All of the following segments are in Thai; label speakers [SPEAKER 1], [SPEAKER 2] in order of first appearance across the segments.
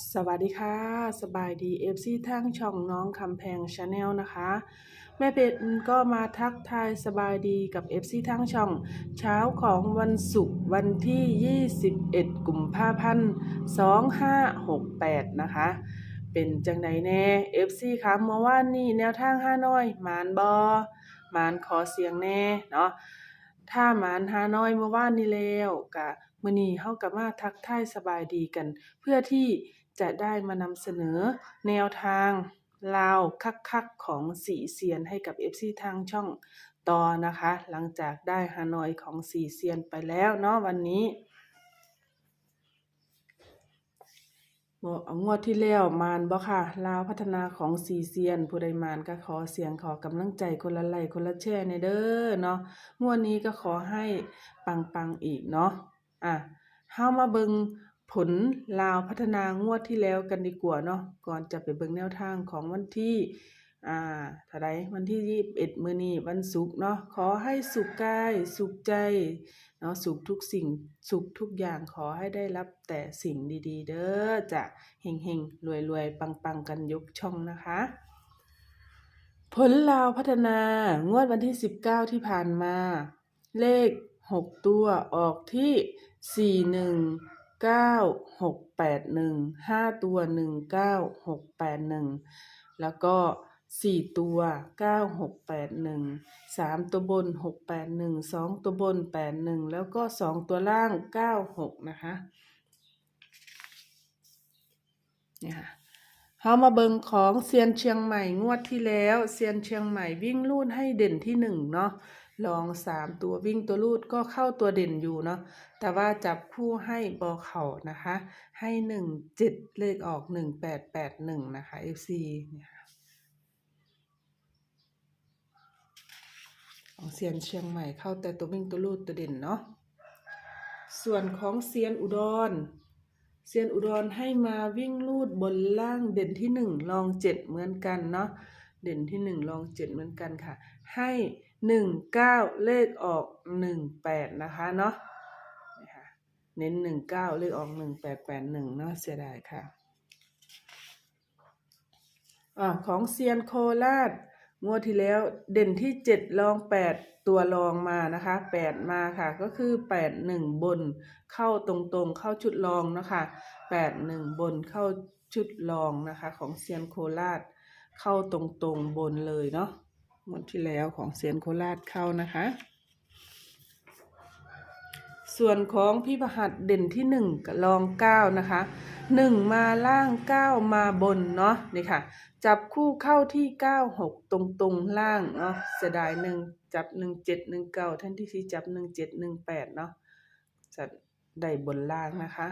[SPEAKER 1] สวัสดีค่ะ สบายดี FC ทั้งช่องน้องคำแพงชาแนลนะคะ แม่เป็ดก็มาทักทายสบายดีกับ FC ทั้งช่อง เช้าของวันศุกร์วันที่ 21 กุมภาพันธ์ 2568 นะคะ เป็นจังไดแน่ FC คะเมื่อวานนี้แนวทางห้าน้อยมานบอมานขอเสียงแน่เนาะถ้ามานฮานอยเมื่อวานนี้แล้วกะมื้อนี้เฮาก็มาทักทายสบายดีกัน เพื่อที่ จะได้มานำเสนอแนวทางลาวคักๆของสีเซียนให้กับ FC ทางช่องต่อนะคะ หลังจากได้ฮานอยของสีเซียนไปแล้วเนาะวันนี้บ่เอางวดที่แล้วมานบ่ค่ะ ลาวพัฒนาของสีเซียน ผู้ใดมานก็ขอเสียงขอกำลังใจคนละไลคนละแชร์ในเด้อเนาะงวดนี้ก็ขอให้ปังๆอีกเนาะอะเฮามาเบิง ผลลาวพัฒนางวดที่แล้วกันดีกว่าเนาะก่อนจะไปเบิ่งแนวทางของวันที่อ่าเท่าใดวันที่21มื้อนี้วันศุกร์เนาะขอให้สุขกายสุขใจเนาะสุขทุกสิ่งสุขทุกอย่างขอให้ได้รับแต่สิ่งดีๆ เด้อจะเฮงๆรวยๆ ปังๆ กันยกช่องนะคะ ผลลาวพัฒนางวดวันที่19ที่ผ่านมา เลข6ตัวออกที่สี่หนึ่ง 41 9681 5ตัว19681แล้วก็4ตัว9681 3ตัวบน681 2ตัวบน81แล้วก็2ตัวล่าง96นะคะเนี่ยค่ะเฮามาเบิงของเซียนเชียงใหม่งวดที่แล้วเซียนเชียงใหม่วิ่งลูดให้เด่นที่หนึ่งเนาะ ลองสามตัววิ่งตัวลูดก็เข้าตัวเด่นอยู่เนาะแต่ว่าจับคู่ให้บอเข่านะคะ ให้หนึ่งเจ็ดเลขออกหนึ่งแปดแปดหนึ่งนะคะ FC เนี่ยค่ะของเซียนเชียงใหม่เข้าแต่ตัววิ่งตัวลูดตัวเด่นเนาะส่วนของเซียนอุดรเซียนอุดรให้มาวิ่งลูดบนล่างเด่นที่หนึ่งลองเจ็ดเหมือนกันเนาะเด่นที่หนึ่งลองเจ็ดเหมือนกันค่ะ ให้ หนึ่งเก้าเลขออกหนึ่งแปดนะคะเนาะเน้นหนึ่งเก้าเลขออกหนึ่งแปดแปดหนึ่งเนาะเสียดายค่ะอของเซียนโคราชงวดที่แล้วเด่นที่เจ็ดลองแปดตัวรองมานะคะแปดมาค่ะ ก็คือแปดหนึ่งบนเข้าตรงๆเข้าชุดรองนะคะแปดหนึ่งบนเข้าชุดรองนะคะ ของเซียนโคราชเข้าตรงๆบนเลยเนาะ หมดที่แล้วของเซียนโคราชเข้านะคะ ส่วนของพี่ประหัดเด่นที่หนึ่งกับรองเก้านะคะหนึ่งมาล่างเก้ามาบนเนาะนี่ค่ะ จับคู่เข้าที่เก้าหกตรงๆล่างเนาะเสียดายหนึ่งจับหนึ่งเจ็ดหนึ่งเก้าท่านที่สี่จับหนึ่งเจ็ดหนึ่งแปดเนาะจะได้บนล่างนะคะ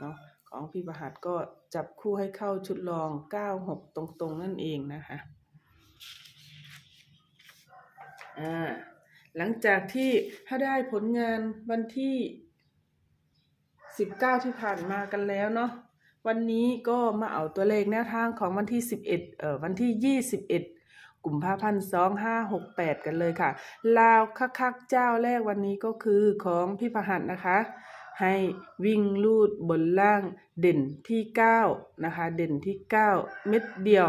[SPEAKER 1] เนาะของพี่ประหัดก็จับคู่ให้เข้าชุดรองเก้าหกตรงๆนั่นเองนะคะ อ่าหลังจากที่ถ้าได้ผลงานวันที่สิบเก้าที่ผ่านมากันแล้วเนาะวันนี้ก็มาเอาตัวเลขแนวทางของวันที่สิบเอ็ดเอ่อวันที่ยี่สิบเอ็ดกุมภาพันธ์สองห้าหกแปดกันเลยค่ะ ลาวคักๆเจ้าแรกวันนี้ก็คือของพี่ประหัดนะคะ ให้วิ่งลูดบนล่างเด่นที่เก้านะคะ เด่นที่เก้าเม็ดเดียว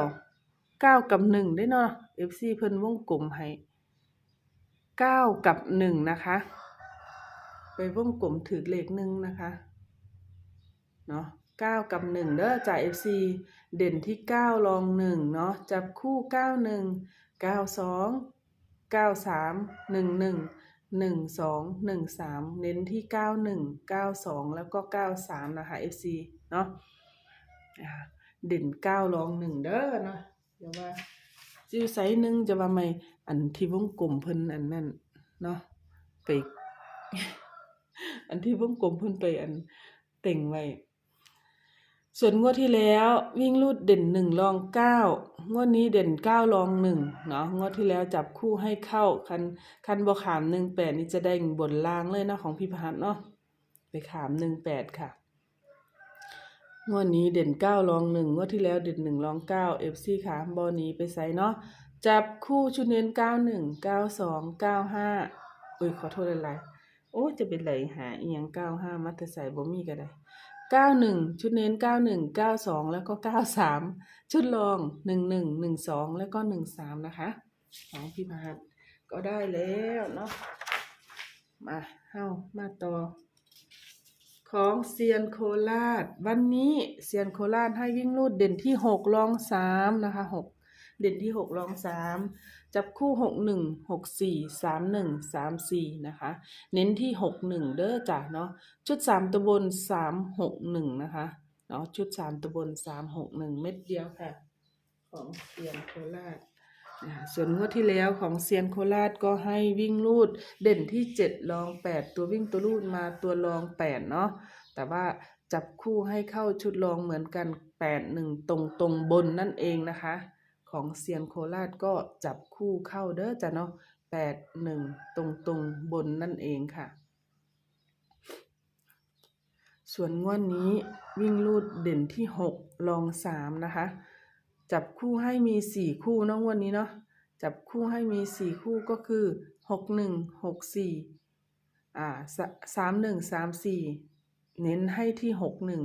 [SPEAKER 1] เก้ากับหนึ่งได้เนาะ FC เพิ่นวงกลมให้ เก้ากับหนึ่งนะคะ ไปวงกลมถือเลขหนึ่งนะคะเนาะเก้ากับหนึ่งเด้อจ่าย FC เด่นที่เก้ารองหนึ่งเนาะจับคู่เก้าหนึ่งเก้าสองเก้าสามหนึ่งหนึ่งหนึ่งสองหนึ่งสามเน้นที่เก้าหนึ่งเก้าสองแล้วก็เก้าสามนะคะ FC เนาะเด่นเก้ารองหนึ่งเด้อเนาะเดี๋ยวว่า จิวไซนึงจะว่าไม่อันที่วงกลมเพิ่นอันนั่นเนาะไป อันที่วงกลมเพิ่นไปอันเต่งไว้ ส่วนงวดที่แล้ววิ่งรูดเด่นหนึ่งรองเก้างวดนี้เด่นเก้ารองหนึ่งเนาะงวดที่แล้วจับคู่ให้เข้าคันคันบอขามหนึ่งแปดนี่จะได้บนล่างเลยเนาะของพี่พัฒน์เนาะไปขามหนึ่งแปดค่ะ งวดนี้เด่นเก้ารองหนึ่งงวดที่แล้วเด่นหนึ่งรองเก้าเอฟซีค่ะบอนี้ไปใส่เนาะจับคู่ชุดเน้นเก้าหนึ่งเก้าสองเก้าห้าอุ้ยขอโทษอะไรโอ้จะเป็นไหลหาอียงเก้าห้ามัตใส่บ่มีก็ได้เก้าหนึ่งชุดเน้นเก้าหนึ่งเก้าสองแล้วก็เก้าสามชุดรองหนึ่งหนึ่งหนึ่งสองแล้วก็หนึ่งสามนะคะของพี่พาหัสก็ได้แล้วเนาะมาเฮ้ามาต่อ ของเซียนโคราช วันนี้เซียนโคราชให้วิ่งลูดเด่นที่หกรองสามนะคะหกเด่นที่หกรองสามจับคู่หกหนึ่งหกสี่สามหนึ่งสามสี่นะคะ เน้นที่หกหนึ่งเด้อจ้ะเนาะชุดสามตัวบนสามหกหนึ่งนะคะเนาะชุดสามตัวบนสามหกหนึ่งเม็ดเดียวค่ะ ของเซียนโคราช ส่วนงวดที่แล้วของเซียนโคราชก็ให้วิ่งลูดเด่นที่เจ็ดรองแปดตัววิ่งตัวลูดมาตัวรองแปดเนาะแต่ว่าจับคู่ให้เข้าชุดรองเหมือนกันแปดหนึ่งตรงตรงบนนั่นเองนะคะ ของเซียนโคราชก็จับคู่เข้าเด้อจ้ะเนาะแปดหนึ่งตรงตรงบนนั่นเองค่ะ ส่วนงวดนนี้วิ่งลูดเด่นที่หกรองสามนะคะ จับคู่ให้มีสี่คู่เนาะงวันนี้เนาะจับคู่ให้มีสี่คู่ก็คือหกหนึ่งหกสี่อ่าสามหนึ่งสามสี่เน้นให้ที่หกหนึ่ง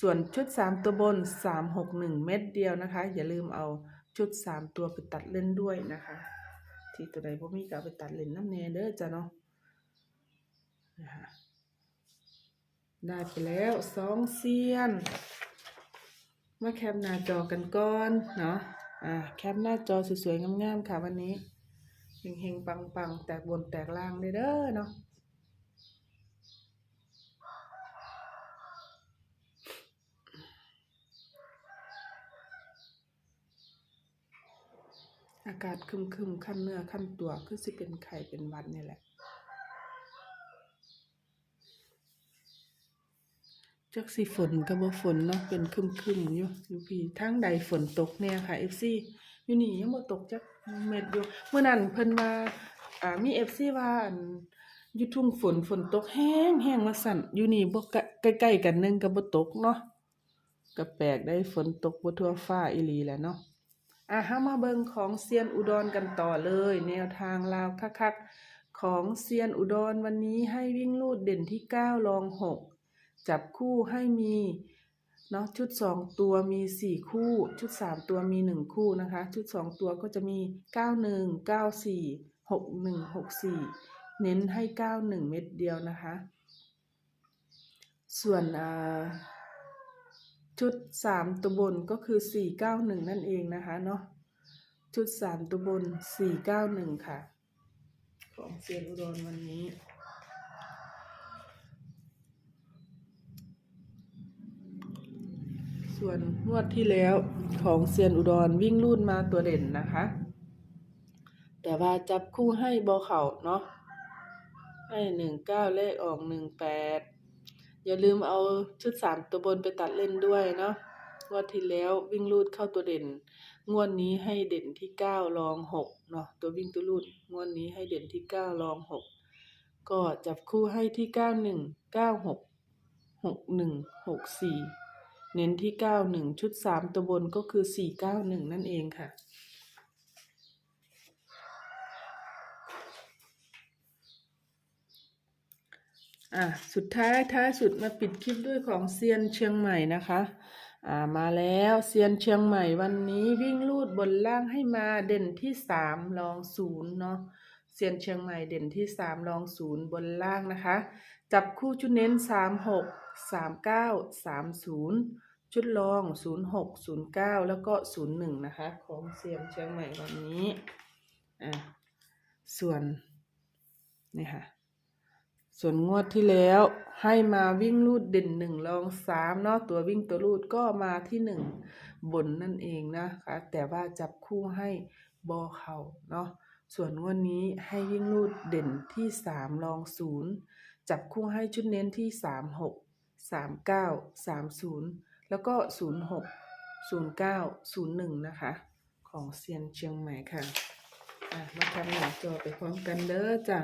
[SPEAKER 1] ส่วนชุดสามตัวบนสามหกหนึ่งเม็ดเดียวนะคะ อย่าลืมเอาชุดสามตัวไปตัดเล่นด้วยนะคะ ที่ตัวใดพวกมีก็เอาไปตัดเล่นน้ำเนเด้อจ้ะเนาะนะคะได้ไปแล้วสองเซียน มาแคปหน้าจอกันก่อนเนาะอ่าแคปหน้าจอสวยๆงามๆค่ะวันนี้เฮงๆปังๆ แตกบนแตกล่างเลยเด้อเนาะอากาศครึมขั้นเนื้อขั้นตัวคือสิเป็นไข่เป็นวัดนี่แหละ จักสิฝนก็บ่ฝนเนาะเป็นครึมๆอยู่อยู่พี่ทางใดฝนตกแน่ค่ะ FC อยู่นี่ยังบ่ตกจักเม็ดอยู่เมื่อนั้นเพิ่นว่าอ่ามี FC ว่าอันอยู่ทุ่งฝนฝนตกแห้งแห้งว่าสั่นอยู่นี่บ่ใกล้ๆกันนึงก็บ่ตกเนาะก็แปลกได้ฝนตกบ่ทั่วฟ้าอีหลีแหละเนาะอะเฮามาเบิ่งของเซียนอุดรกันต่อเลย แนวทางลาวคักๆของเซียนอุดรวันนี้ให้วิ่งลูดเด่นที่เก้ารองหก จับคู่ให้มีเนาะชุดสองตัวมีสี่คู่ ชุดสามตัวมีหนึ่งคู่นะคะ ชุดสองตัวก็จะมีเก้าหนึ่งเก้าสี่หกหนึ่งหกสี่เน้นให้เก้าหนึ่งเม็ดเดียวนะคะ ส่วนชุดสามตัวบนก็คือสี่เก้าหนึ่งนั่นเองนะคะเนาะชุดสามตัวบนสี่เก้าหนึ่งค่ะ ของเซียนอุดรวันนี้ ส่วนงวดที่แล้วของเซียนอุดรวิ่งลูดมาตัวเด่นนะคะ แต่ว่าจับคู่ให้บอเข่าเนาะให้หนึ่งเก้าเลขออกหนึ่งแปดอย่าลืมเอาชุดสามตัวบนไปตัดเล่นด้วยเนาะงวดที่แล้ววิ่งลูดเข้าตัวเด่น งวดนี้ให้เด่นที่เก้ารองหกเนาะตัววิ่งตัวลูดงวดนี้ให้เด่นที่เก้ารองหกก็จับคู่ให้ที่เก้าหนึ่งเก้าหกหกหนึ่งหกสี่ เน้นที่เก้าหนึ่งชุดสามตัวบนก็คือสี่เก้าหนึ่งนั่นเองค่ะ อะ สุดท้ายท้ายสุดมาปิดคลิปด้วยของเซียนเชียงใหม่นะคะ อ่า มาแล้วเซียนเชียงใหม่วันนี้วิ่งลูดบนล่างให้มาเด่นที่สามรองศูนย์เนาะ เซียนเชียงใหม่เด่นที่สามรองศูนย์บนล่างนะคะ จับคู่ชุดเน้นสามหกสามเก้าสามศูนย์ชุดรองศูนย์หกศูนย์เก้าแล้วก็ศูนย์หนึ่งนะคะ ของเซียนเชียงใหม่วันนี้อะส่วนนี่ค่ะส่วนงวดที่แล้วให้มาวิ่งลูดเด่นหนึ่งรองสามเนาะตัววิ่งตัวลูดก็มาที่หนึ่งบนนั่นเองนะคะ แต่ว่าจับคู่ให้บอเข่าเนาะ ส่วนงวดนี้ให้วิ่งลูดเด่นที่สามรองศูนย์จับคู่ให้ชุดเน้นที่สามหกสามเก้าสามศูนย์แล้วก็ศูนย์หกศูนย์เก้าศูนย์หนึ่งนะคะ ของเซียนเชียงใหม่ค่ะอะมาทำหน้าจอไปพร้อมกันเด้อจ้ะ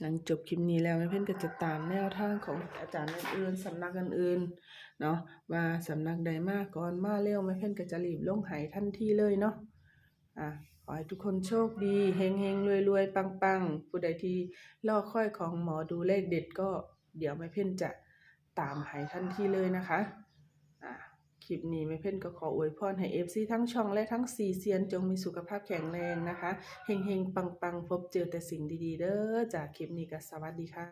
[SPEAKER 1] หลังจบคลิปนี้แล้วเพื่อนก็จะตามแนวทางของอาจารย์อื่นๆสำนักอื่นๆเนาะว่าสำนักใดมากก่อนมาเร็วแม่เพื่อนก็จะรีบลงหายทันทีเลยเนาะอะ อให้ทุกคนโชคดีเฮงเฮงรวยรวยๆปังผู้ใดที่รอค่อยของหมอดูเลขเด็ดก็เดี๋ยวแม่เพ่นจะตามให้ทันทีเลยนะคะอะคลิปนี้แม่เพ่นก็ขออวยพรให้ FC ทั้งช่องและทั้งสี่เซียนจงมีสุขภาพแข็งแรงนะคะเฮงๆปังๆพบเจอแต่สิ่งดีๆ เด้อจากคลิปนี้ก็สวัสดีค่ะ